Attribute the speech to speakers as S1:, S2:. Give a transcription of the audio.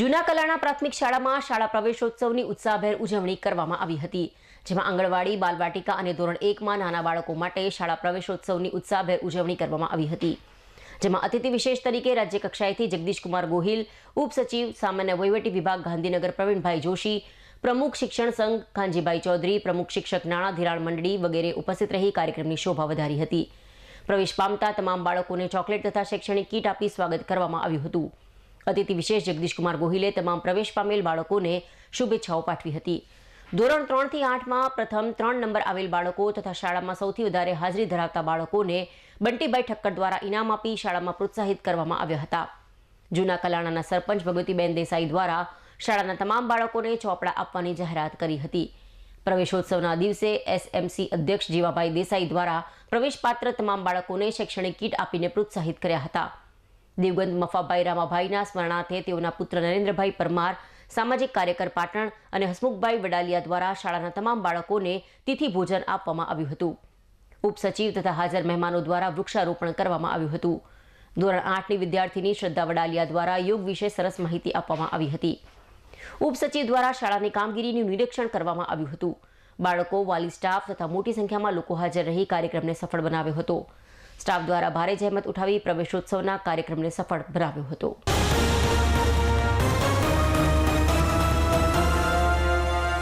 S1: જૂના કલાણા પ્રાથમિક શાળામાં શાળા પ્રવેશોત્સવની ઉત્સાહભેર ઉજવણી કરવામાં આવી હતી, જેમાં આંગણવાડી, બાલવાટિકા અને ધોરણ એકમાં નાના બાળકો માટે શાળા પ્રવેશોત્સવની ઉત્સાહભેર ઉજવણી કરવામાં આવી હતી. જેમાં અતિથિ વિશેષ તરીકે રાજ્ય કક્ષાએથી જગદીશકુમાર ગોહિલ, ઉપસચિવ સામાન્ય વહીવટી વિભાગ ગાંધીનગર પ્રવીણભાઈ જોશી, પ્રમુખ શિક્ષણ સંઘ કાંજીભાઈ ચૌધરી, પ્રમુખ શિક્ષક નાણાં ધિરાણ મંડળી વગેરે ઉપસ્થિત રહી કાર્યક્રમની શોભા વધારી હતી. પ્રવેશ પામતા તમામ બાળકોને ચોકલેટ તથા શૈક્ષણિક કીટ આપી સ્વાગત કરવામાં આવ્યું હતું. અતિથિ વિશેષ જગદીશકુમાર ગોહિલે તમામ પ્રવેશ પામેલ બાળકોને શુભેચ્છાઓ પાઠવી હતી. ધોરણ ત્રણથી આઠમાં પ્રથમ ત્રણ નંબર આવેલ બાળકો તથા શાળામાં સૌથી વધારે હાજરી ધરાવતા બાળકોને બંટીભાઈ ઠક્કર દ્વારા ઇનામ આપી શાળામાં પ્રોત્સાહિત કરવામાં આવ્યા હતા. જૂના કલાણાના સરપંચ ભગવતીબેન દેસાઈ દ્વારા શાળાના તમામ બાળકોને ચોપડા આપવાની જાહેરાત કરી હતી. પ્રવેશોત્સવના દિવસે એસએમસી અધ્યક્ષ જીવાભાઈ દેસાઈ દ્વારા પ્રવેશપાત્ર તમામ બાળકોને શૈક્ષણિક કીટ આપીને પ્રોત્સાહિત કર્યા હતા. દેવગંજ મફાભાઈ રામાભાઈના સ્મરણાર્થે તેઓના પુત્ર નરેન્દ્રભાઈ પરમાર, સામાજિક કાર્યકર પાટણ અને હસમુખભાઈ વડાલિયા દ્વારા શાળાના તમામ બાળકોને તિથિ ભોજન આપવામાં આવ્યું હતું. ઉપસચિવ તથા હાજર મહેમાનો દ્વારા વૃક્ષારોપણ કરવામાં આવ્યું હતું. ધોરણ આઠની વિદ્યાર્થીની શ્રદ્ધા વડાલિયા દ્વારા યોગ વિશે સરસ માહિતી આપવામાં આવી હતી. ઉપસચિવ દ્વારા શાળાની કામગીરીનું નિરીક્ષણ કરવામાં આવ્યું હતું. બાળકો, વાલી સ્ટાફ તથા મોટી સંખ્યામાં લોકો હાજર રહી કાર્યક્રમને સફળ બનાવ્યો હતો. સ્ટાફ દ્વારા ભારે જહેમત ઉઠાવી પ્રવેશોત્સવના કાર્યક્રમને સફળ બનાવ્યો હતો.